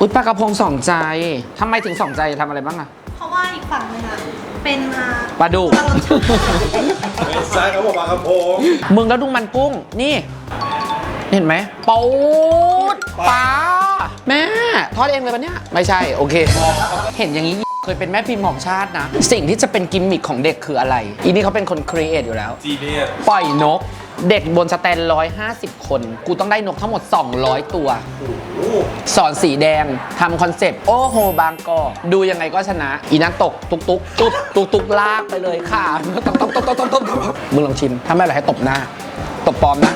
อุ้ยปลากระพงสองใจทำไมถึงสองใจทำอะไรบ้างอะเพราะว่าอีกฝั่งหนึงอะ เป็นอ่าปลาดุกปลารสชาติไม่ใช่เขาบอกปลากระพงมึงแล้วดูมันกุ้ง นี่ เห็นไหมปูดปลาแม่ ทอดเองเลยปะเนี่ย ไม่ใช่ โอเค เห็นอย่างนี้ เคยเป็นแม่พิมพ์ของชาตินะ สิ่งที่จะเป็นกิมมิคของเด็กคืออะไร อีนี่เขาเป็นคนครีเอทอยู่แล้ว จีเนียสปล่อยนก เด็กบนสแตนร้อยห้าสิบคน กูต้องได้นกทั้งหมด 200 ตัว สอนสีแดงทำคอนเซปต์ โอ้โห บางกอกดูยังไงก็ชนะ อีนั้นตก ตุกตุกตุ๊บตุกตุกลากไปเลยค่ะตบตบตบตบตบตบตบมึงลองชิม ถ้าไม่อะไรให้ตบหน้า ตบปลอมนะ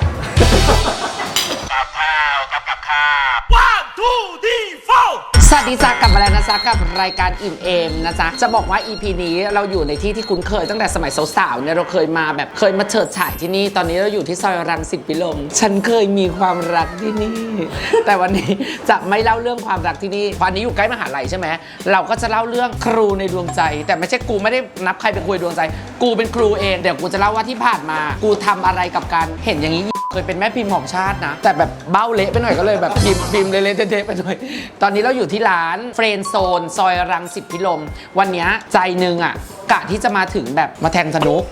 สวัสดีจ้ากลับมาแล้วนะจ๊ะกับรายการอิ่มเอมนะจ๊ะจะบอกว่า EP นี้เราอยู่ในที่ที่คุ้นเคยตั้งแต่สมัยสาวๆเนี่ยเราเคยมาแบบเคยมาเฉิดฉายที่นี่ ตอนนี้เราอยู่ที่ซอยรังสิตพิลมฉันเคยมีความรักที่นี่ แต่วันนี้จะไม่เล่าเรื่องความรักที่นี่เพราะอันนี้อยู่ใกล้มหาลัยใช่ไหมเราก็จะเล่าเรื่องครูในดวงใจ แต่ไม่ใช่กูไม่ได้นับใครเป็นครูในดวงใจ กูเป็นครูเองเดี๋ยวกูจะเล่าว่าที่ผ่านมา กูทำอะไรกับการเห็นอย่างนี้เคยเป็นแม่พิมพ์ของชาตินะ แต่แบบเบ้าเละไปหน่อยก็เลยแบบพิมพ์พิมพ์เละๆเทะๆไปหน่อย ตอนนี้เราอยู่ที่ร้านเฟรนโซน ซอยรังสิตพิลม วันเนี้ยใจหนึ่งอะ กะที่จะมาถึงแบบมาแทงสนุก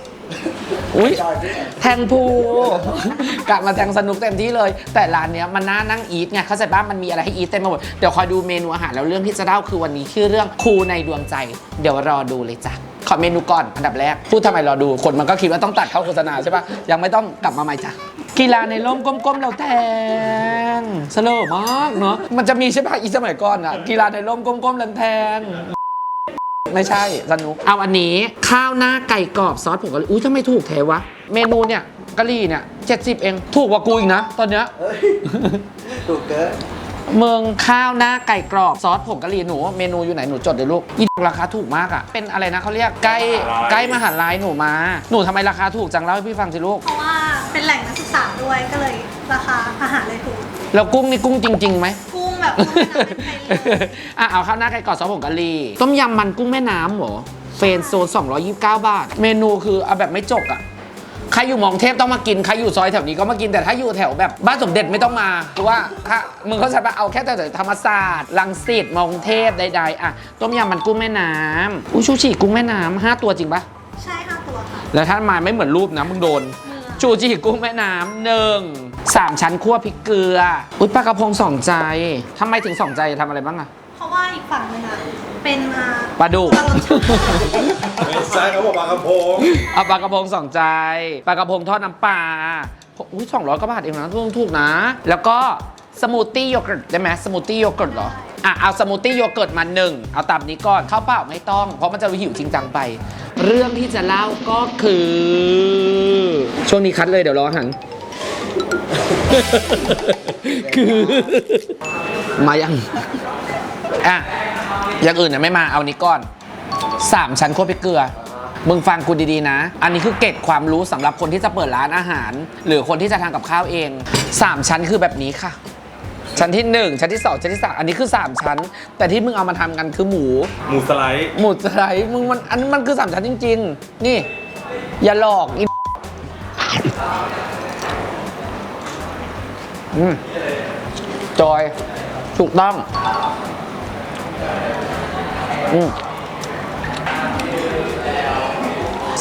อุ้ยแทงพูกะมาแทงสนุกเต็มที่เลย แต่ร้านเนี้ยมันน่านั่งอีทไงเข้าใจป่ะมันมีอะไรให้อีทเต็มไปหมด เดี๋ยวคอยดูเมนูอาหารแล้วเรื่องที่จะเล่าคือวันนี้ชื่อเรื่องครูในดวงใจ เดี๋ยวรอดูเลยจ้ะขอเมนูก่อนอันดับแรกพูดทำไมรอดูคนมันก็คิดว่าต้องตัดเข้าโฆษณาใช่ปะยังไม่ต้องกลับมาใหม่จ้ะ กีฬาในร่มก้มๆเราแทงสโลว์มากเนาะมันจะมีใช่ปะอีสมัยก่อนอะกีฬาในร่มก้มๆเราแทง ไม่ใช่สนุก เอาอันนี้ข้าวหน้าไก่กรอบซอสผงกะหรี่อุ้ยทำไมถูกแถวะ เมนูเนี่ยกะหรี่เนี่ยเจ็ดสิบเองถูกกว่ากูอีกนะ ตอนเนี้ย ถูกเกินเมืองข้าวหน้าไก่กรอบซอสผงกะหรี่หนู เมนูอยู่ไหนหนูจดเดี๋ยวลูกอีราคาถูกมากอะเป็นอะไรนะเขาเรียกใกล้ใกล้มหาลัยหนูมา หนูทำไมราคาถูกจังเล่าให้พี่ฟังสิลูก เพราะว่า เป็นแหล่งนักศึกษาด้วยก็เลยราคาอาหารเลยถูกแล้วกุ้งนี่กุ้งจริงๆไหม กุ้งแบบกุ้งแม่น้ำเป็นไทยเลย อะเอาข้าวหน้าไก่กรอบซอสผงกะหรี่ต้มยำมันกุ้งแม่น้ำเหรอเฟรนโซน229 บาท เมนูคือเอาแบบไม่จกอะ ใครอยู่หมองเทพต้องมากิน ใครอยู่ซอยแถวนี้ก็มากิน แต่ถ้าอยู่แถวแบบบ้านสมเด็จไม่ต้องมาคือว่าถ้ามึงเขาใช้ปะเอาแค่แต่ธรรมศาสตร์ลังสิตมองเทพใดๆ อะ ต้มยำมันกุ้งแม่น้ำอุ้ยชูชีกุ้งแม่น้ำห้าตัวจริงปะใช่ห้าตัวค่ะ แล้วถ้ามาไม่เหมือนรูปนะมึงโดน เมืองชูชีกุ้งแม่น้ำหนึ่งสามชั้นคั่วพริกเกลือ อุ้ยปลากระพงสองใจทำไมถึงสองใจทำอะไรบ้างอะเพราะว่าอีกฝั่งหนึงอะเป็นอ่าปลาดุกปลารสชาติไม่ใช่เขาบอกปลากระพงเอาปลากระพงสองใจปลากระพงทอดน้ำปลาอุ้ยสองร้อยกว่าบาทเองนะถูกถูกนะ แล้วก็ สมูทตี้โยเกิร์ตได้ไหมสมูทตี้โยเกิร์ตเหรอ อะ เอาสมูทตี้โยเกิร์ตมาหนึ่งเอาตามนี้ก่อนข้าวเปล่าไม่ต้อง เพราะมันจะหิวจริงจังไป เรื่องที่จะเล่าก็คือ ช่วงนี้คัดเลยเดี๋ยวรอหันคือ มายัง อะ อย่างอื่นเนี่ยไม่มาเอานี้ก่อนสามชั้นคั่วพริกเกลือมึงฟังกูดีๆนะ อันนี้คือเก็ดความรู้สำหรับคนที่จะเปิดร้านอาหาร หรือคนที่จะทำกับข้าวเองสามชั้นคือแบบนี้ค่ะ ชั้นที่หนึ่งชั้นที่สองชั้นที่สามอันนี้คือสามชั้น แต่ที่มึงเอามาทำกันคือหมู หมูสไลด์หมูสไลด์มึงมันอันนี้มันคือสามชั้นจริง ๆ นี่ อย่าหลอกอีอืมจอย ถูกต้องอืม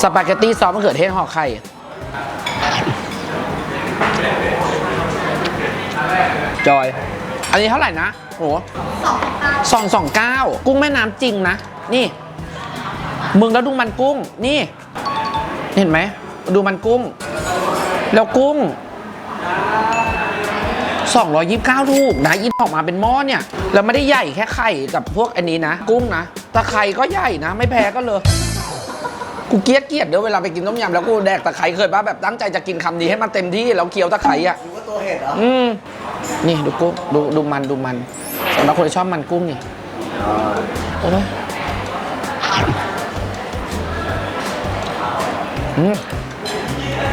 สปาเกตตี้ซอสมะเขือเทศห่อไข่ จอย อันนี้เท่าไหร่นะโหสองของเก้าสองสองเก้ากุ้งแม่น้ำจริงนะ นี่ มึงแล้วดูมันกุ้ง นี่ เห็นไหม ดูมันกุ้ง แล้วกุ้ง229ถูกนะยินออกมาเป็นหม้อเนี่ยแล้วไม่ได้ใหญ่แค่ไข่กับพวกอันนี้นะ กุ้งนะตะไคร่ก็ใหญ่นะ ไม่แพ้ก็เลย กูเกลียดเกลียดเดี๋ยวเวลาไปกินต้มยำแล้วกูแดกตะไคร่เคยปะแบบตั้งใจจะกินคำนี้ให้มันเต็มที่แล้วเคี้ยวตะไคร่อะรู้ว่าตัวเห็ดเหรออืม นี่ดูกุ้งดูดูมันดูมันสำหรับคนที่ชอบมันกุ้งนี่โอ้ยอืม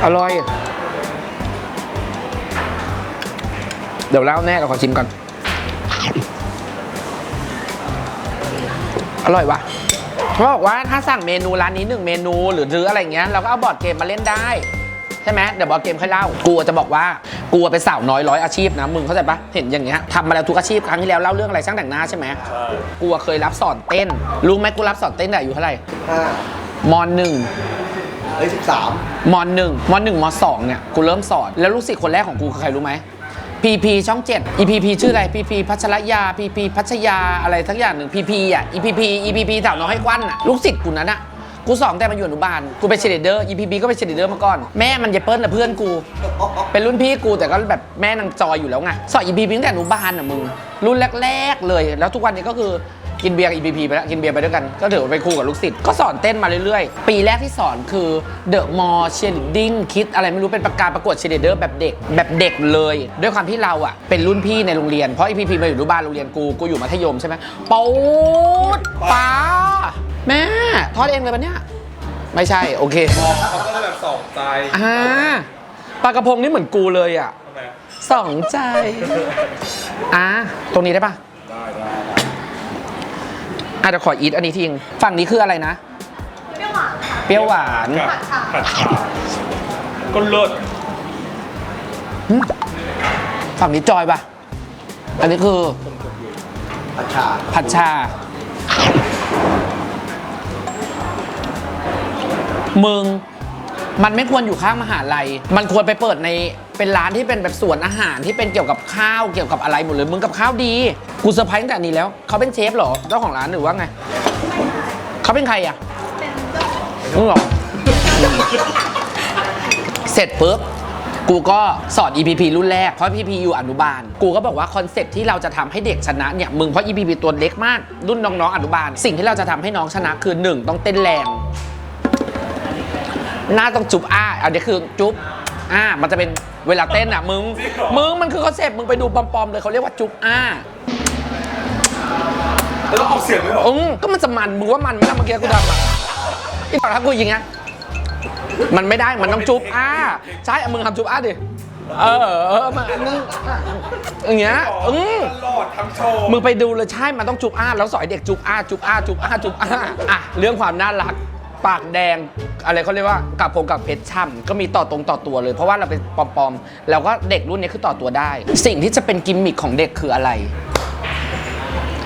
อร่อย เดี๋ยวเล่าแน่เราขอชิมก่อน อร่อยวะ เขาบอกว่าถ้าสั่งเมนูร้านนี้หนึ่งเมนูหรือซื้ออะไรเงี้ยเราก็เอาบอร์ดเกมมาเล่นได้ใช่ไหมเดี๋ยวบอร์ดเกมค่อยเล่ากูจะบอกว่ากูเป็นสาวน้อยร้อยอาชีพนะมึงเข้าใจปะเห็นอย่างเงี้ยทำมาแล้วทุกอาชีพครั้งที่แล้วเล่าเรื่องอะไรช่างแต่งหน้าใช่ไหมใช่กูอะเคยรับสอนเต้นรู้ไหมกูรับสอนเต้นแต่อายู่เท่าไหร่ห้ามหนึ่งเฮ้ยสิบสามมหนึ่งมหนึ่งมสองเนี่ยกูเริ่มสอนแล้วลูกศิษย์คนแรกของกูคือใครรู้ไหม พีพีช่องเจ็ดอีพีพีชื่ออะไรพีพีพัชรยาพีพีพัชยาอะไรทั้งอย่างหนึ่งพีพีอะอีพีพีอีพีพีสาวน้อยให้ควันอะลูกศิษย์กูนั้นอะกูสอนแต่มาอยู่อนุบาล กูเป็นเชลิเดอร์อีพีพีก็เป็นเชลิเดอร์มาก่อน แม่มันยายเปิ้ลน่ะเพื่อนกู เป็นรุ่นพี่กูแต่ก็แบบแม่นางจอยอยู่แล้วไง สอบอีพีพีตั้งแต่อนุบาลอะมึง รุ่นแรก ๆ เลย แล้วทุกวันนี้ก็คือ กินเบียร์กับอีพีพีไปแล้วกินเบียร์ไปด้วยกัน ก็ถือว่าเป็นครูกับลูกศิษย์ก็สอนเต้นมาเรื่อยๆ ปีแรกที่สอนคือเดอะมอลเชียร์ดิ้งคิดอะไรไม่รู้เป็นประกาศประกวดเชียร์เดอร์แบบเด็กแบบเด็กเลย ด้วยความที่เราอะเป็นรุ่นพี่ในโรงเรียนเพราะอีพีพีมาอยู่อนุบาลโรงเรียนกูกูอยู่มัธยมใช่ไหมปูดป้าแม่ทอดเองเลยปะเนี่ยไม่ใช่โอเคมองเขาก็เลยแบบสองใจอ่าปลากระพงนี่เหมือนกูเลยอะทำไมสองใจอะตรงนี้ได้ปะ ได้ได้ อะเดี๋ยวขออีทอันนี้ทิ้งฝั่งนี้คืออะไรนะ เปรี้ยวหวานค่ะเปรี้ยวหวานกับผัดชาก็เลิศหึฝั่งนี้จอยปะอันนี้คือผัดชาผัดชา มึง มันไม่ควรอยู่ข้างมหาลัย มันควรไปเปิดใน เป็นร้านที่เป็นแบบสวนอาหารที่เป็นเกี่ยวกับข้าวเกี่ยวกับอะไรหมดเลยมึงกับข้าวดีกูเซอร์ไพรส์ตั้งแต่นี้แล้วเขาเป็นเชฟเหรอเจ้าของร้านหรือว่าไงเขาเป็นใครอะเป็นเจ้าของมึงเหรอเสร็จปุ๊บกูก็สอน EPP รุ่นแรก เพราะ EPP อยู่อนุบาล กูก็บอกว่าคอนเซ็ปที่เราจะทำให้เด็กชนะเนี่ยมึงเพราะ EPP ตัวเล็กมาก รุ่นน้องๆอนุบาล สิ่งที่เราจะทำให้น้องชนะคือ 1 ต้องเต้นแรง หน้าต้องจุบอ้าอันนี้คือจุบ อ้ามันจะเป็นเวลาเต้นอะมึง มึงมันคือคอนเซ็ปต์มึงไปดูปอมๆเลยเขาเรียกว่าจุบอ้าแล้วต้องออกเสียงด้วยเหรออืมก็มันจะมันมึงว่ามันไหมล่ะเมื่อกี้กูทำอะอีกต่อถ้ากูยิงอะมันไม่ได้มันต้องจุบอ้าใช่เอามึงทำจุบอ้าดิเออเออมาอันนึงอย่างเงี้ยอืมตลอดทั้งโชว์มึงไปดูเลยใช่มันต้องจุบอ้าแล้วสอยเด็กจุบอ้าจุบอ้าจุบอ้าจุบอ้าอะเรื่องความน่ารัก ปากแดง อะไรเขาเรียกว่ากับพงกับเพชรช่ำก็มีต่อตรงต่อตัวเลย เพราะว่าเราเป็นปอมๆแล้วก็เด็กรุ่นนี้คือต่อตัวได้ สิ่งที่จะเป็นกิมมิคของเด็กคืออะไร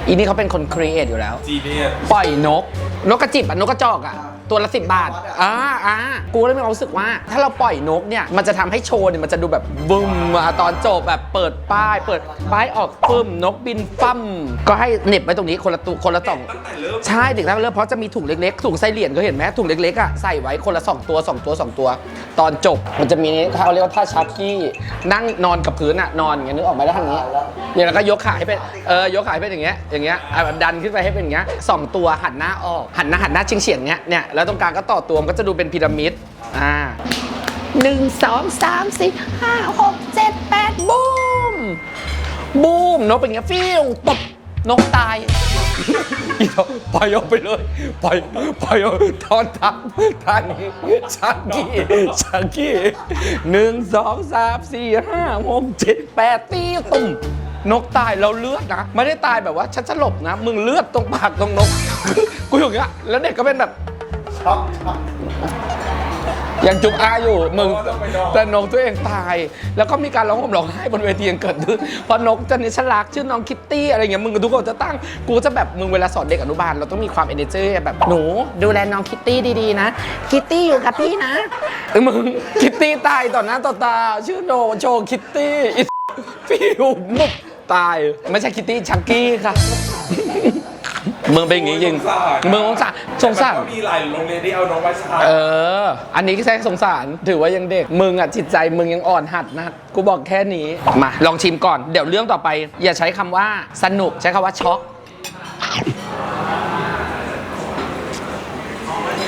อีนี่เขาเป็นคนครีเอทอยู่แล้ว จีเนียสปล่อยนก นกกระจิบอะนกกระจอกอะ ตัวละสิบบาท อ่าอ่ากูเลยมีความรู้สึกว่า ถ้าเราปล่อยนกเนี่ย มันจะทำให้โชว์เนี่ยมันจะดูแบบบึ้มมาตอนจบแบบเปิดป้าย เปิดป้ายออกปึ้มนกบินฟั่มก็ให้เหน็บไว้ตรงนี้คนละตัวคนละสองตั้งแต่เริ่มใช่เด็กแรกเริ่มเพราะจะมีถุงเล็กๆถุงไส้เหรียญก็เห็นไหมถุงเล็กๆอะใส่ไว้คนละสองตัวสองตัวสองตัว ตอนจบมันจะมีนี่เขาเรียกว่าท่าชักกี้นั่งนอนกับพื้นอะนอนอย่างเงี้ยนึกออกไหมแล้วทางนี้อย่างนั้นก็ยกขาให้เป็นเออยกขาให้เป็นอย่างเงี้ยอย่างเงี้ยอะแบบดันขึ้นไปให้เป็นอย่างเงี้ยสองตัวหันหน้าออกหันหน้าหันหน้าเฉียงเฉียงๆเงี้ยเนี่ยแล้วตรงกลางก็ต่อตัวมันก็จะดูเป็นพีระมิดอ่าหนึ่งสองสามสี่ห้าหกเจ็ดแปดบูมบูมนกเป็นอย่างเงี้ยฟิวตบนกตายอีดอกปล่อยออกไปเลยปล่อยปล่อยออกทอนทับท่านี้ชักกี้ชักกี้หนึ่งสองสามสี่ห้าหกเจ็ดแปดตีตุ่มนกตายเราเลือดนะไม่ได้ตายแบบว่าฉันสลบนะ มึงเลือดตรงปากตรงนก กูอยู่อย่างเงี้ยแล้วเด็กก็เป็นแบบ ช็อกช็อก ยังจุกอาอยู่มึงแต่นกตัวเองตาย แล้วก็มีการร้องห่มร้องไห้บนเวทียังเกิดขึ้นเพราะนกจะนิชลักชื่อน้องคิตตี้อะไรเงี้ยมึงกับทุกคนจะตั้งกูจะแบบมึงเวลาสอนเด็กอนุบาลเราต้องมีความเอเนเจอร์แบบหนูดูแลน้องคิตตี้ดีๆนะ คิตตี้อยู่กับพี่นะเออมึงคิตตี้ตายต่อหน้าต่อตา ชื่อโนโชว์คิตตี้อิฟิวมุกตาย ไม่ใช่คิตตี้ชักกี้ค่ะ มึงเป็นอย่างงี้จริงมึงสงสารสงสาร แต่มันก็มีหลายโรงเรียนที่เอาน้องไปใช้เออ อันนี้ก็ใช้สงสาร ถือว่ายังเด็ก มึงอะจิตใจมึงยังอ่อนหัดนะ กูบอกแค่นี้ มา ลองชิมก่อน เดี๋ยวเรื่องต่อไป อย่าใช้คำว่าสนุก ใช้คำว่าช็อก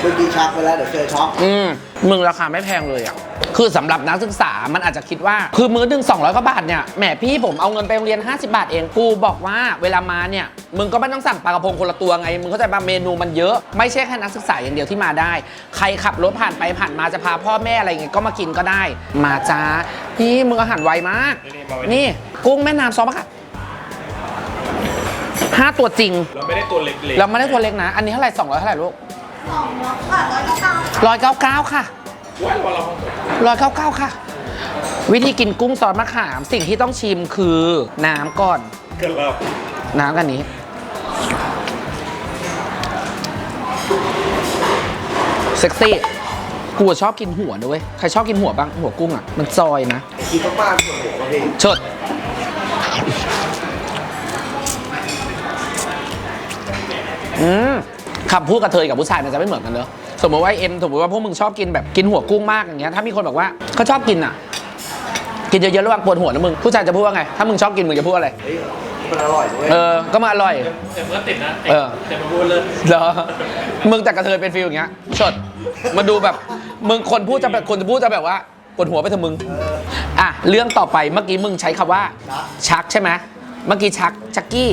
เมื่อกี้ชักไปแล้วเดี๋ยวเจอช็อก อืม มึงราคาไม่แพงเลยอะ คือสำหรับนักศึกษามันอาจจะคิดว่า คือมื้อหนึ่ง200กว่าบาทเนี่ยแหมพี่ผมเอาเงินไปโรงเรียน 50 บาทเองกูบอกว่าเวลามาเนี่ยมึงก็ไม่ต้องสั่งปลากระพงคนละตัวไงมึงเข้าใจป่ะเมนูมันเยอะไม่ใช่แค่นักศึกษาอย่างเดียวที่มาได้ ใครขับรถผ่านไปผ่านมาจะพาพ่อแม่อะไรเงี้ยก็มากินก็ได้ มาจ้านี่มึงอาหารไวมาก นี่กุ้งแม่น้ำซอสมะค่ะห้าตัวจริง เราไม่ได้ตัวเล็กๆเราไม่ได้ตัวเล็กนะ อันนี้เท่าไหร่200เท่าไหร่ลูกสองร้อยค่ะร้อยเก้าเก้าร้อยเก้าเก้าค่ะ ว้ายวันเราร้อยเก้าเก้าค่ะ วิธีกินกุ้งซอสมะขาม สิ่งที่ต้องชิมคือน้ำก่อน เกินแล้วน้ำกันนี้ เซ็กซี่กูอะชอบกินหัวนะเว้ยใครชอบกินหัวบ้าง หัวกุ้งอะ มันซอยนะ กินมากๆส่วนหัวมาพี่เชิดอืมคำพูดกระเทยกับผู้ชายมันจะไม่เหมือนกันเนอะ สมมติว่าเอ็มสมมติว่าพวกมึงชอบกินแบบกินหัวกุ้งมากอย่างเงี้ยถ้ามีคนบอกว่าเขาชอบกินอะ กินเยอะๆระหว่างปวดหัวนะมึงผู้ชายจะพูดว่าไง ถ้ามึงชอบกินมึงจะพูดอะไรเฮ้ยมันอร่อยด้วยเออก็มาอร่อย แต่เมื่อติดนะเออ แต่มาพูดเลยเหรอมึงแต่กระเทยเป็นฟิลอย่างเงี้ยชดมาดูแบบมึงคนพูดจะแบบคนจะพูดจะแบบว่าปวดหัวไปเถอะมึงอะเรื่องต่อไปเมื่อกี้มึงใช้คำว่าชักใช่ไหมเมื่อกี้ชักชักกี้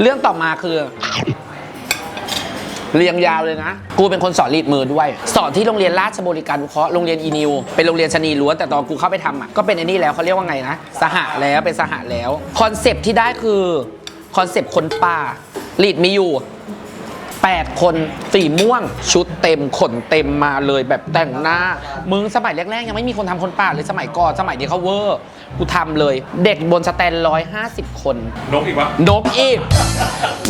เรื่องต่อมาคือ เรียงยาวเลยนะ กูเป็นคนสอนรีดมือด้วย สอนที่โรงเรียนราชบริการนุเคราะห์โรงเรียนอีนิว เป็นโรงเรียนชนีล้วนแต่ตอนกูเข้าไปทำอะก็เป็นไอ้นี่แล้วเขาเรียกว่าไงนะ สหะแล้วเป็นสหะแล้ว คอนเซปที่ได้คือคอนเซปคนป่ารีดมีอยู่ 8 คน สีม่วง ชุดเต็มขนเต็มมาเลยแบบแต่งหน้า มึงสมัยแรกๆ ยังไม่มีคนทำคนป่าเลยสมัยก่อนสมัยนี้เขาเวอร์ กูทำเลย เด็กบนสแตนร้อยห้าสิบคน นกอีกวะนกอีก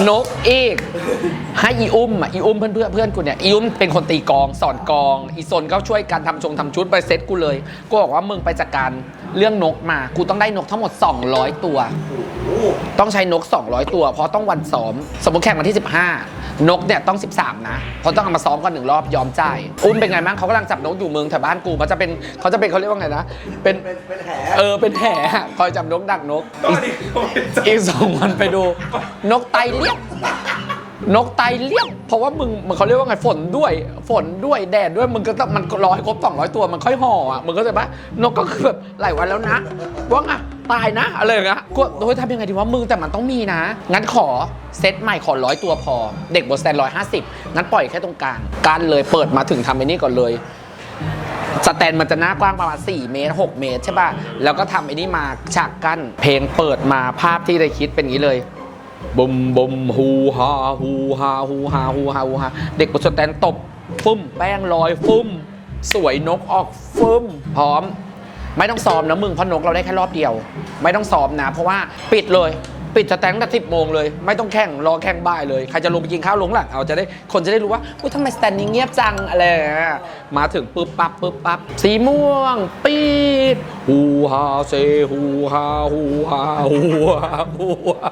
นกอีก ให้อีอุ้มอะอีอุ้มเพื่อนเพื่อนเพื่อนกูเนี่ยอีอุ้มเป็นคนตีกลองสอนกลอง อีซนก็ช่วยกันทำชงทำชุดไปเซ็ตกูเลย กูบอกว่ามึงไปจัดการ เรื่องนกมากูต้องได้นกทั้งหมด 200 ตัวโอ้โหต้องใช้นก 200 ตัว เพราะต้องวันซ้อม สมมติแข่งวันที่ 15 นกเนี่ยต้อง 13 นะ เพราะต้องเอามาซ้อมกันหนึ่งรอบยอมจ่ายอุ้มเป็นไงบ้างเขากำลังจับนกอยู่เมืองแถวบ้านกูเขาจะเป็นเขาจะเป็นเขาเรียกว่าไงนะ เป็นเป็นเป็นแผลเออเป็นแห่คอยจับนกดักนกต้องอีกอันนี้เขาไม่จับอีกสองวันไปดู นกไตเลี้ยบ นกไตเลี้ยบเพราะว่ามึงมันเขาเรียกว่าไงฝนด้วย ฝนด้วยแดดด้วยมึงก็ต้องมันรอให้ครบ200 ตัวมันค่อยห่ออะมึงก็จะปะนกก็คือแบบหลายวันแล้วนะว่าไงตายนะอะไรอย่างเงี้ยก็โดยทำยังไงดีว่ามึงแต่มันต้องมีนะ งั้นขอเซตใหม่ขอร้อยตัวพอ เด็กบนสแตนร้อยห้าสิบงั้นปล่อยแค่ตรงกลางการเลยเปิดมาถึงทำไอ้นี่ก่อนเลยสแตนมันจะหน้ากว้างประมาณ 4 เมตร 6 เมตรใช่ป่ะ แล้วก็ทำไอ้นี่มาฉากกั้น เพลงเปิดมาภาพที่ได้คิดเป็นอย่างนี้เลย บุมบุมฮูฮาฮูฮาฮูฮาฮูฮาฮูฮาเด็กบนสแตนตบฟึ่มแป้งลอยฟึ่มสวยนกออกฟึ่มพร้อม ไม่ต้องซ้อมนะมึงเพราะนกเราได้แค่รอบเดียว ไม่ต้องซ้อมนะ เพราะว่าปิดเลย ปิดสแตนตั้งแต่สิบโมงเลย ไม่ต้องแข่งรอแข่งบ่ายเลยใครจะลงไปกินข้าวลงหลังเอาจะได้คนจะได้รู้ว่าอุ้ยทำไมสแตนนี้เงียบจังอะไรอย่างเงี้ยมาถึงปุ๊บปั๊บปุ๊บปั๊บสีม่วง ปีดฮูฮาเซฮูฮาฮูฮาฮูฮาฮูฮา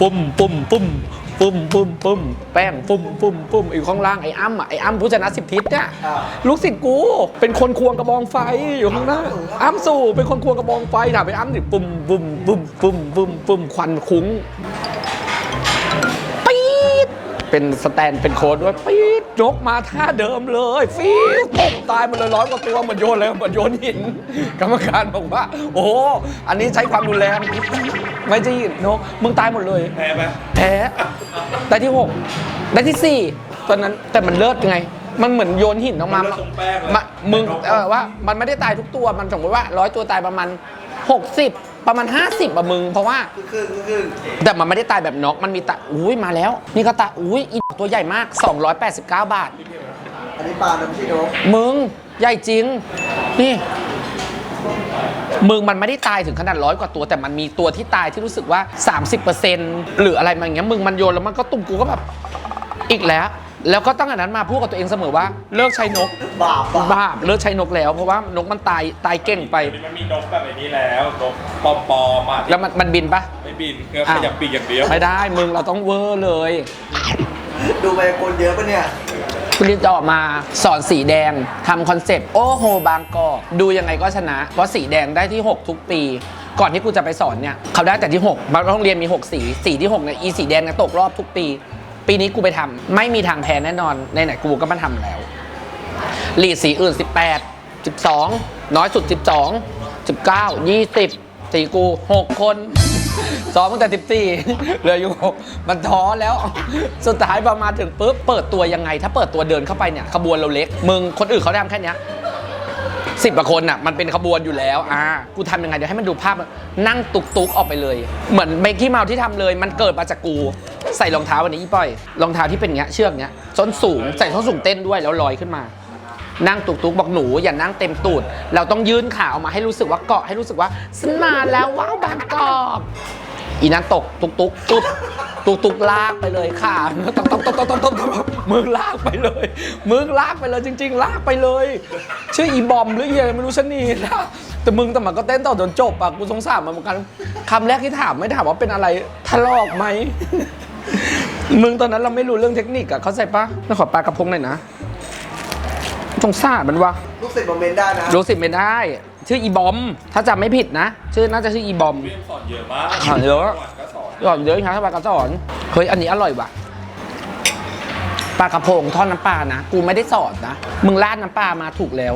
ปุ่มปุ่มปุ่ม ปุ่มปุ่มปุ่มแป้งปุ่มปุ่มปุ่มอยู่ข้างล่างไอ้อ้ำอะไอ้อ้ำผู้ชนะสิบทิศเนี่ยอ่าลูกศิษย์กูเป็นคนควงกระบองไฟอยู่ข้างหน้าอ้ำสู่เป็นคนควงกระบองไฟถามไปอ้ำดิปุ่มปุ่มปุ่มปุ่มปุ่มปุ่มควันคุ้งปี๊ด เป็นสแตนเป็นโค้ดด้วยปี๊ดยกมาท่าเดิมเลยฟีดตกตายหมันเลยร้อยกว่าตัวเหมือนโยนเลยเหมือนโยนหิน กรรมการบอกว่า โอ้โหอันนี้ใช้ความรุนแรงไม่ใช่หินนกมึงตายหมดเลยแพ้ไหมแพ้ได้ที่6ได้ที่4ตอนนั้นแต่มันเลิศไงมันเหมือนโยนหินออกมามันเลิศตรงแป้งเลยมามึงเป็นนกเออว่ามันไม่ได้ตายทุกตัวมันสมมติว่าร้อยตัวตายประมาณ60 ประมาณ 50อะมึง เพราะว่าคือคือคือคือแต่มันไม่ได้ตายแบบน็อกมันมีตายอุ้ยมาแล้ว นี่ก็ตายอุ้ยอีตัวใหญ่มาก 289 บาท อันนี้ปลาน้ำชีนกมึง ใหญ่จริง นี่ มึงมันไม่ได้ตายถึงขนาดร้อยกว่าตัว แต่มันมีตัวที่ตายที่รู้สึกว่า 30%หรืออะไรมาอย่างเงี้ยมึงมันโยนแล้วมันก็ตุ่มกูก็แบบอีกแล้ว แล้วก็ตั้งแต่นั้นมาพูดกับตัวเองเสมอว่าเลิกใช้นกบาปบาปบ้าเลิกใช้นกแล้ว เพราะว่านกมันตายตายเก่งไปเดี๋ยวนี้มันมีนกแบบไอ้นี้แล้วนกปอมปอมๆอะแล้วมันมันบินปะไม่บินก็ขยับปีกอย่างเดียวไม่ได้มึงเราต้องเวอร์เลยดูไปคนเยอะปะเนี่ยคุณลินจะออกมาสอนสีแดงทำคอนเซปต์โอ้โหบางกอกดูยังไงก็ชนะ เพราะสีแดงได้ที่ 6 ทุกปี ก่อนที่กูจะไปสอนเนี่ยเขาได้แต่ที่6บางโรงเรียนมี 6 สีสีที่6เนี่ยอีสีแดงเนี่ยตกรอบทุกปี ปีนี้กูไปทำไม่มีทางแพ้แน่นอนในไหนกูก็มาทำแล้วลีดสีอื่น 18 12 น้อยสุด 12 19 20สีกู 6 คนซ้อมตั้งแต่ 14เหลืออยู่6มันท้อแล้ว สุดท้ายพอมาณถึงปุ๊บเปิดตัวยังไง ถ้าเปิดตัวเดินเข้าไปเนี่ยขบวนเราเล็ก มึงคนอื่นเขาทำแค่เนี้ย สิบกว่าคนอะมันเป็นขบวนอยู่แล้วอ่ากูทำยังไงเดี๋ยวให้มันดูภาพนั่งตุกตุกออกไปเลย เหมือนเมกกี้เมาที่ทำเลย มันเกิดมาจากกู ใส่รองเท้าวันนี้อีป้อยรองเท้าที่เป็นอย่างเงี้ยเชือกเงี้ยส้นสูงใส่ส้นสูงเต้นด้วยแล้วลอยขึ้นมา นั่งตุกตุกบอกหนูอย่านั่งเต็มตูดเราต้องยื่นขาออกมาให้รู้สึกว่าเกาะให้รู้สึกว่าฉันมาแล้วว้าวบางกอก อีนั้นตกตุกตุกตุ๊บตุกตุกลากไปเลยค่ะตบตบตบตบตบตบตบมึงลากไปเลยมึงลากไปเลยจริง ๆ ลากไปเลย ชื่ออีบอมหรืออีอะไรไม่รู้ชะนีนะแต่มึงแต่มันก็เต้นต่อจนจบอะกูสงสารมันเหมือนกันคำแรกที่ถามไม่ถามว่าเป็นอะไรทะลอกไหมมึงตอนนั้นเราไม่รู้เรื่องเทคนิคอะเข้าใจปะแล้วขอปลากระพงหน่อยนะสงสารมันวะลูกศิษย์มาเมนได้นะรู้สิไม่ได้ ชื่ออีบอม ถ้าจำไม่ผิดนะ ชื่อน่าจะชื่ออีบอมพี่สอนเยอะมากสอนเยอะก็สอนสอนเยอะครับปลากระสอนเฮ้ยอันนี้อร่อยว่ะปลากระพงทอดน้ำปลานะ กูไม่ได้สอนนะ มึงราดน้ำปลามาถูกแล้ว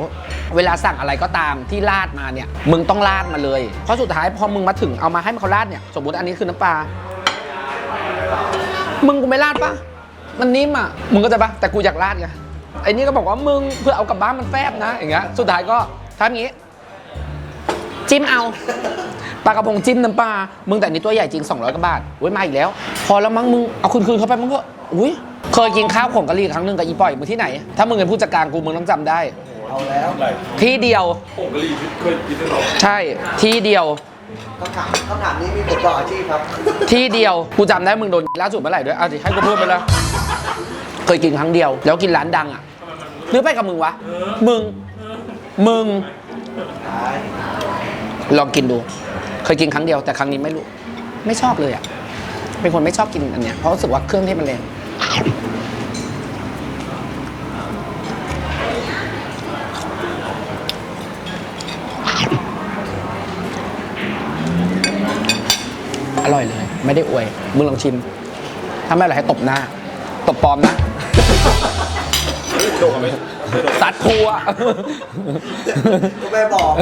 เวลาสั่งอะไรก็ตามที่ราดมาเนี่ย มึงต้องราดมาเลย เพราะสุดท้ายพอมึงมาถึงเอามาให้มันเขาราดเนี่ย สมมติอันนี้คือน้ำปลา มึงกูไม่ราดปะมันนิ่มอะ มึงก็จะปะแต่กูอยากราดไง ไอ้นี่ก็บอกว่ามึงเพื่อเอากลับบ้านมันแฟบนะ อย่างเงี้ย สุดท้ายก็ทำอย่างงี้ จิ้มเอาปลากระพงจิ้มน้ำปลา มึงแต่อันนี้ตัวใหญ่จริง 200กว่าบาทเว้ยมาอีกแล้ว พอแล้วมั้งมึงเอาคืนคืนๆเข้าไปมึงก็อุ้ยเคยกินข้าวผงกะหรี่ครั้งหนึ่งกับอีปอยมึงที่ไหน ถ้ามึงเป็นผู้จัดการกูมึงต้องจำได้ เอาแล้วอะไรที่เดียวผงกะหรี่เคยกินด้วยเหรอใช่ที่เดียว คำถามคำถามนี้มีผลต่ออาชีพครับ ที่เดียว กูจำได้มึงโดนล่าสุดเมื่อไหร่ด้วยเอาสิให้กูพูดไปเลยเคยกินครั้งเดียว แล้วกินร้านดังอะหรือไปกับมึงวะ มึง มึงตาย ลองกินดู เคยกินครั้งเดียวแต่ครั้งนี้ไม่รู้ ไม่ชอบเลยอะ เป็นคนไม่ชอบกินอันเนี้ยเพราะรู้สึกว่าเครื่องเทศมันแรงอร่อยเลย ไม่ได้อวย มึงลองชิม ถ้าไม่อร่อยให้ตบหน้า ตบปลอมนะโดนไหมสัตว์ครัว ก็แม่บอก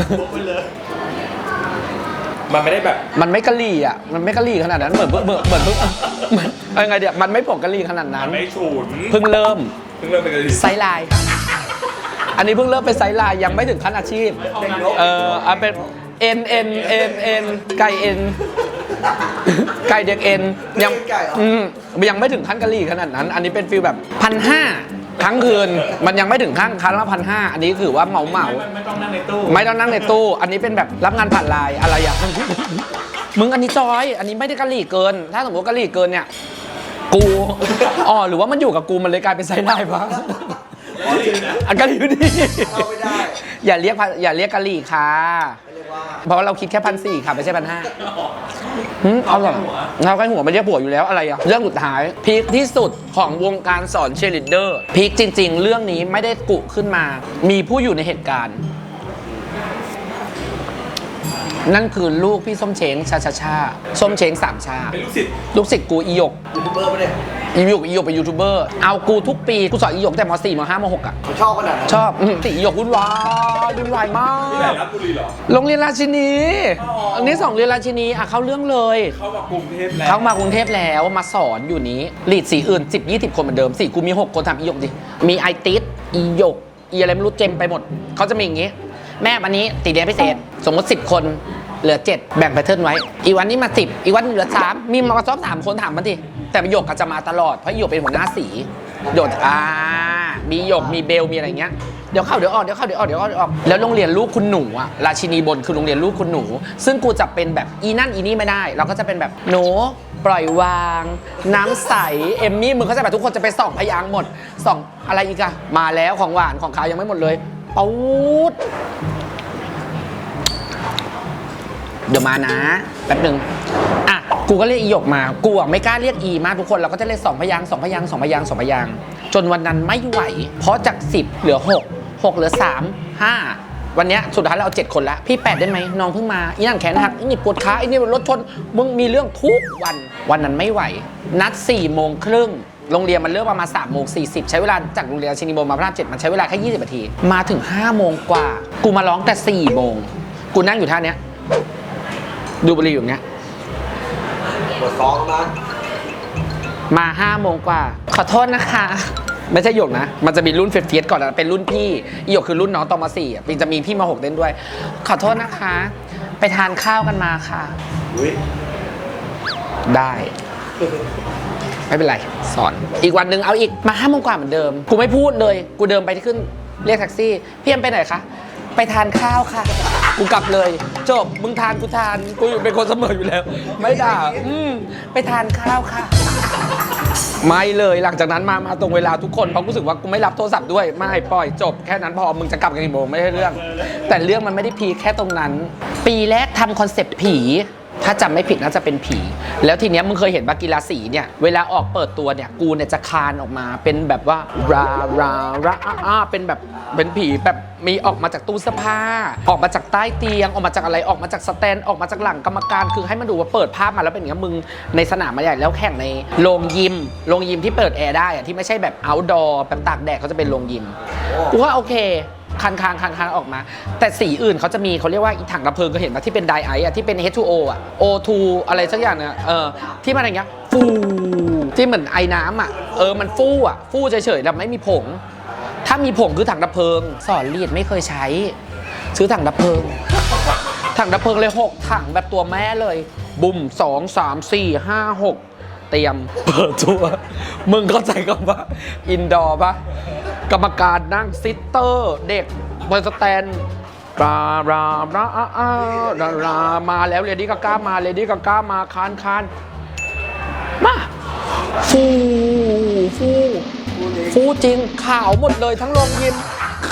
มันไม่ได้แบบ มันไม่กะหรี่อะ มันไม่กะหรี่ขนาดนั้น เหมือนเพิ่งเหมือนเหมือนเพิ่งเหมือนเอายังไงเดี๋ยวมันไม่ผงกะหรี่ขนาดมันั้นน ไม่ฉุนเพิ่งเริ่ม เพิ่งเริ่มเป็นกะหรี่ไซส์ไลน์อันนี้เพิ่งเริ่มเป็นไซส์ไลน์ยังไม่ถึงขั้นอาชีพเด็กนกเออเอาเป็นเอ็นเอ็นเอ็นเอ็นไก่เอ็นไก่เด็กเอ็นยังไก่เหรออืมยังไม่ถึงขั้นกะหรี่ขนาดนั้น อันนี้เป็นฟิลแบบพันห้า ทั้งคืนมันยังไม่ถึงขั้นครั้งละพันห้าอันนี้คือว่าเหมาเหมาไม่ต้องนั่งในตู้ไม่ต้องนั่งในตู้ อันนี้เป็นแบบรับงานผ่านไลน์อะไรอย่างมึงอันนี้จอย อันนี้ไม่ได้กะหรี่เกิน ถ้าสมมติกะหรี่เกินเนี่ย กูอ๋อหรือว่ามันอยู่กับกูมันเลยกลายเป็นไซไลน์ปะ อันกะหรี่อยู่ดีเข้าไม่ได้ อย่าเรียกพันอย่าเรียกกะหรี่ค่ะไม่เรียกว่าเพราะว่าเราคิดแค่พันสี่ค่ะไม่ใช่พันห้าเอาเหรอเราใกล้หัวมันเรียกผัวอยู่แล้วอะไรอะเรื่องสุดท้ายพีคที่สุดของวงการสอนเชลิดเดอร์พีคจริง ๆ เรื่องนี้ไม่ได้กุขึ้นมา มีผู้อยู่ในเหตุการณ์ นั่นคือลูกพี่ส้มเช้งชาชาชาส้มเช้งสามชา เป็นลูกศิษย์ลูกศิษย์กูอีหยกยูทูบเบอร์ปะเนี่ยอีหยกอีหยกเป็นยูทูบเบอร์เอากูทุกปีกูสอนอีหยกแต่มสี่มห้ามหกอะเขาชอบขนาดนั้นชอบอืมสีอีหยกวุ่นวายวุ่นวายมาที่ไหนก รับบุรีเหรอ โรงเรียนราชินีอ๋ออั อันนี้สองเรียนราชินีอะเข้าเรื่องเลย เข้ามากรุงเทพแล้วเข้ามากรุงเทพแล้วมาสอนอยู่นี้ลีดสีอื่น 10 20 คนเหมือนเดิมสี่กูมี 6 คนทำอีหยกดิ มีไอติสอีหยก อีอะไรไม่รู้เจมไปหมด เขาจะมีอย่างงี้ แม่วันนี้ตีเรียนพิเศษ สมมติ 10 คน เหลือ 7 แบ่งแพทเทิร์นไว้ อีวันนี้มา 10 อีวันเหลือ 3 มีมาซ้อมสามคนถามมันดิแต่ประโยคก็จะมาตลอด เพราะอีหยกเป็นหัวหน้าสีโยกอ่ามีหยกมีเบลมีอะไรเงี้ยเดี๋ยวเข้าเดี๋ยวออกเดี๋ยวเข้าเดี๋ยวออกเดี๋ยวเข้าเดี๋ยวออกแล้วโรงเรียนลูกคุณหนูอะราชินีบนคือโรงเรียนลูกคุณหนู ซึ่งกูจะเป็นแบบอีนั่นอีนี่ไม่ได้ เราก็จะเป็นแบบหนูปล่อยวาง น้ำใสเอมมี่มึงเขาใจะแบบทุกคนจะไปส่องพยางค์หมดส่องอะไรอีกอะมาแล้วของหวานของขาวยังไม่หมดเลยปูด เดี๋ยวมานะแป๊บหนึ่งอะกูก็เรียกอีหยกมา กูอะไม่กล้าเรียกอีมากทุกคนเราก็จะเรียกสองพยางค์สองพยางค์สองพยางค์สองพยางค์จนวันนั้นไม่ไหว เพราะจาก10เหลือ6 6เหลือ3 5วันเนี้ยสุดท้ายเราเอา7คนละพี่8ได้ไหมน้องเพิ่งมาอีนั่นแขนหักอีนี่ปวดขาอีนี่รถชนมึงมีเรื่องทุกวันวันนั้นไม่ไหว นัด4โมงครึ่งโรงเรียนมันเริ่มประมาณ3โมง40ใช้เวลาจากโรงเรียนชินีโบมาพระรามเจ็ดมันใช้เวลาแค่ 20นาที มาถึง5โมงกว่า กูมาร้องแต่4โมง กูนั่งอยู่ท่าเนี้ย ดูบุหรีอยู่อย่างเงี้ยปวดท้องนะมาห้าโมงกว่า ขอโทษนะคะ ไม่ใช่หยกนะ มันจะมีรุ่นเฟียสเฟียสก่อนนะเป็นรุ่นพี่อีหยกคือรุ่นน้องตอนมาสี่อะปีจะมีพี่มาหกเล่นด้วย ขอโทษนะคะ ไปทานข้าวกันมาค่ะ อุ้ยได้ ไม่เป็นไร สอน อีกวันหนึ่งเอาอีกมาห้าโมงกว่าเหมือนเดิมกูไม่พูดเลย กูเดินไปที่ขึ้นเรียกแท็กซี่ พี่เอ็มไปไหนคะ ไปทานข้าวค่ะ กูกลับเลย จบ มึงทานกูทาน กูอยู่เป็นคนเสมออยู่แล้ว ไม่ด่าอืมไปทานข้าวค่ะ ไม่เลยหลังจากนั้นมามาตรงเวลาทุกคนเพราะรู้สึกว่ากูไม่รับโทรศัพท์ด้วย ไม่ปล่อยจบแค่นั้นพอมึงจะกลับกันกี่โมงไม่ใช่เรื่อง แต่เรื่องมันไม่ได้พีคแค่ตรงนั้น ปีแรกทำคอนเซปต์ผี ถ้าจำไม่ผิดน่าจะเป็นผี แล้วทีเนี้ยมึงเคยเห็นบากีฬาสีเนี่ยเวลาออกเปิดตัวเนี่ยกูเนี่ยจะคานออกมาเป็นแบบว่าราราราอาอาเป็นแบบเป็นผีแบบมีออกมาจากตู้เสื้อผ้า ออกมาจากใต้เตียง ออกมาจากอะไรออกมาจากสแตนออกมาจากหลังกรรมการคือให้มันดูว่าเปิดภาพมาแล้วเป็นอย่างเงี้ยมึงในสนามมาใหญ่แล้วแข่งในโรงยิมโรงยิมที่เปิดแอร์ได้อะที่ไม่ใช่แบบ outdoor แบบตากแดดเขาจะเป็นโรงยิมกูว่าโอเค คันคางคันคางออกมา แต่สีอื่นเขาจะมีเขาเรียกว่าอีถังระเพลิงก็เห็นปะที่เป็นไดไออะที่เป็น H2O อะ O2 อะไรสักอย่างเนี่ยเออที่มันอย่างเงี้ยฟูที่เหมือนไอ้น้ำอะเออมันฟูอะฟูเฉยๆแต่ไม่มีผง ถ้ามีผงคือถังดับเพลิง สอนรีดไม่เคยใช้ ซื้อถังดับเพลิง ถังดับเพลิงเลยหกถังแบบตัวแม่เลย บุ่มสองสามสี่ห้าหกเตรียมเปิดตัว มึงเข้าใจคำว่าอินดอร์ปะ กรรมการนั่งซิสเตอร์ เด็กบนสแตนราราราอาอารารามาแล้วเลดี้กาก้ามาเลดี้กาก้ามาคานคานมาฟูฟูฟูจริงข่าวหมดเลยทั้งโรงยิม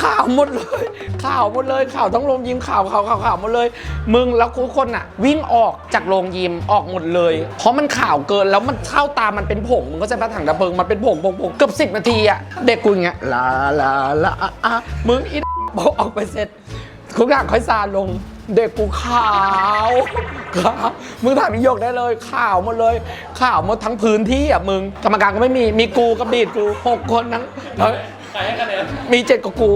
ข่าวหมดเลย ข่าวหมดเลยข่าวทั้งโรงยิมข่าวข่าวข่าวข่าวหมดเลย มึงแล้วทุกคนอะ วิ่งออกจากโรงยิมออกหมดเลย เพราะมันข่าวเกินแล้วมันเข้าตามันเป็นผงมึงก็จะมาถังดับเพลิงมันเป็นผงผงผงเกือบสิบนาทีอะเด็กกูอย่างเงี้ยลาลาลาอะมึงอีบอกออกไปเสร็จทุกอย่างค่อยซาลงเด็กกูขาวขาวมึงถามนิยกได้เลยข่าวหมดเลย ข่าวหมดทั้งพื้นที่อะมึงกรรมการก็ไม่มีมีกูกับบีดกูหกคนทั้งแล้ว ครให้คะแนนมีเจ็ดกับกู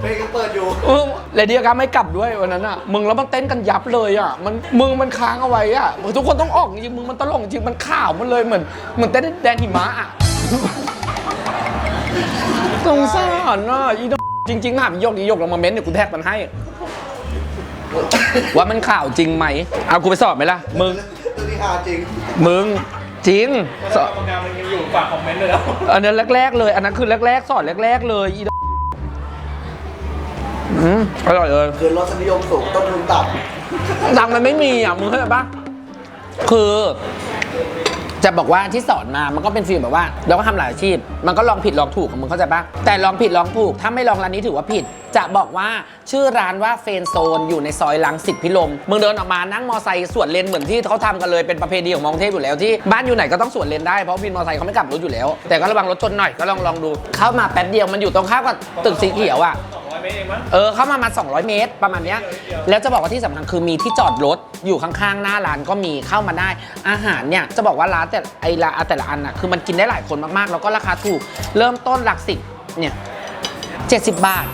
เพลงยังเปิดอยู่เออเลดี้ก็ไม่กลับด้วยวันนั้นอะ มึงแล้วมันเต้นกันยับเลยอะ มันมึงมันค้างเอาไว้อะ ทุกคนต้องออกจริงมึงมันตลกจริงมันข่าวมันเลยเหมือนเหมือนเต้นแดนหิมะอะสงสารอะอีดอกจริงๆถามอีหยกอีหยกลงมาเม้นต์เดี๋ยวกูแท็กมันให้ ว่ามันข่าวจริงไหมเอากูไปสอบไหมล่ะ มึง ตัวนี้ฮาจริง มึง จริงสกอรบรมการมันยังอยู่ฝากคอมเมนต์เลยแล้วอันนั้นแรก ๆ เลย อันนั้นคือแรก ๆ สอนแรก ๆ เลยอีดอกอืมอร่อยเลยคือรสนิยมสูงต้นทุนต่ตังค์มันไม่มีอะมึงเข้าใจปะคือ จะบอกว่าที่สอนมามันก็เป็นฟีลแบบว่า เราก็ทำหลายอาชีพ มันก็ลองผิดลองถูกของมึงเข้าใจปะแต่ลองผิดลองถูก ถ้าไม่ลองร้านนี้ถือว่าผิด จะบอกว่าชื่อร้านว่าเฟนโซนอยู่ในซอยลังสิตพิลมมึงเดินออกมานั่งมอไซค์สวนเลนเหมือนที่เขาทำกันเลยเป็นประเพณีของมองเทพอยู่แล้วที่บ้านอยู่ไหนก็ต้องสวนเลนได้เพราะวินมอไซค์เขาไม่กลับรถอยู่แล้ว แต่ก็ระวังรถชนหน่อยก็ลองลองดู เข้ามาแป๊บเดียวมันอยู่ตรงข้ามกับตึกสีเขียวอะ เมตรเองมั้ง เออเข้ามามา 200 เมตรประมาณเนี้ย แล้วจะบอกว่าที่สำคัญคือมีที่จอดรถอยู่ข้างๆ หน้าร้านก็มีเข้ามาได้ อาหารเนี่ยจะบอกว่าร้านแต่ไอร้านแต่ละอันน่ะคือมันกินได้หลายคนมากๆ แล้วก็ราคาถูกเริ่มต้นหลักสิบเนี่ย70 บาท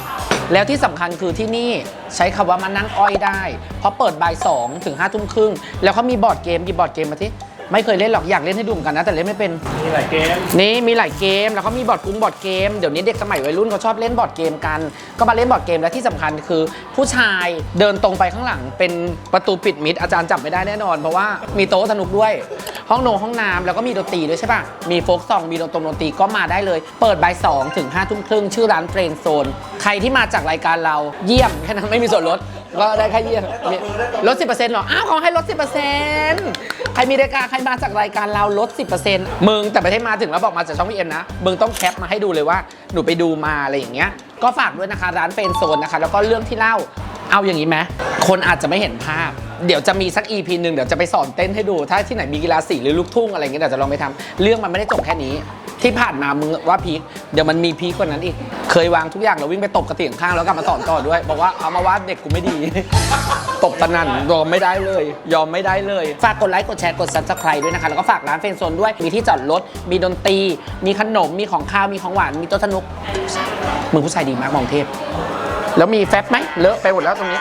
แล้วที่สำคัญคือที่นี่ใช้คำว่ามานั่งอ้อยได้ เพราะเปิดบ่ายสองถึงห้าทุ่มครึ่งแล้วเขามีบอร์ดเกมหยิบบอร์ดเกมมาที่ ไม่เคยเล่นหรอกอยากเล่นให้ดูเหมือนกันนะ แต่เล่นไม่เป็น มีหลายเกม นี่มีหลายเกมแล้วก็มีบอร์ดกุ้งบอร์ดเกมเดี๋ยวนี้เด็กสมัยวัยรุ่นเขาชอบเล่นบอร์ดเกมกัน ก็มาเล่นบอร์ดเกมและที่สำคัญคือ ผู้ชายเดินตรงไปข้างหลัง เป็นประตูปิดมิดอาจารย์จับไม่ได้แน่นอน เพราะว่ามีโต๊ะสนุกด้วย ห้องนงห้องน้ำแล้วก็มีดนตรีด้วยใช่ปะมีโฟกซองมีดนตรงดนตรีก็มาได้เลย เปิดบ่ายสองถึงห้าทุ่มครึ่งชื่อร้านเฟรนโซนใครที่มาจากรายการเราเยี่ยมแค่นั้นไม่มีส่วนลดก็ได้แค่เยี่ยมมีลด10%หรออ้าวเขาให้ลด10% ใครมีรายการใครมาจากรายการเราลด 10%มึงแต่ไม่ได้มาถึงแล้วบอกมาจากช่องพีเอ็มนะ มึงต้องแคปมาให้ดูเลยว่าหนูไปดูมาอะไรอย่างเงี้ย ก็ฝากด้วยนะคะร้านเฟรนโซนนะคะ แล้วก็เรื่องที่เล่า เอาอย่างนี้ไหมคนอาจจะไม่เห็นภาพ เดี๋ยวจะมีสัก EP หนึ่งเดี๋ยวจะไปสอนเต้นให้ดู ถ้าที่ไหนมีกีฬาสีหรือลูกทุ่งอะไรเงี้ยเดี๋ยวจะลองไปทำเรื่องมันไม่ได้จบแค่นี้ ที่ผ่านมามึงว่าพีคเดี๋ยวมันมีพีคกว่านั้นอีก เคยวางทุกอย่างแล้ววิ่งไปตบกระเตียงข้างแล้วกลับมาสอนต่อด้วย บอกว่าเอามาว่าเด็กกูไม่ดี ตบตะนันยอมไม่ได้เลย ยอมไม่ได้เลย ฝากกดไลค์กดแชร์กด subscribe ด้วยนะคะ แล้วก็ฝากร้านเฟรนด์โซนด้วย มีที่จอดรถ มีดนตรี มีขนม มีของข้าว มีของหวาน มีโต๊ะสนุก มึงผู้ชายดีมากมองเทพ แล้วมีแฟบไหมเลอะไปหมดแล้วตรงนี้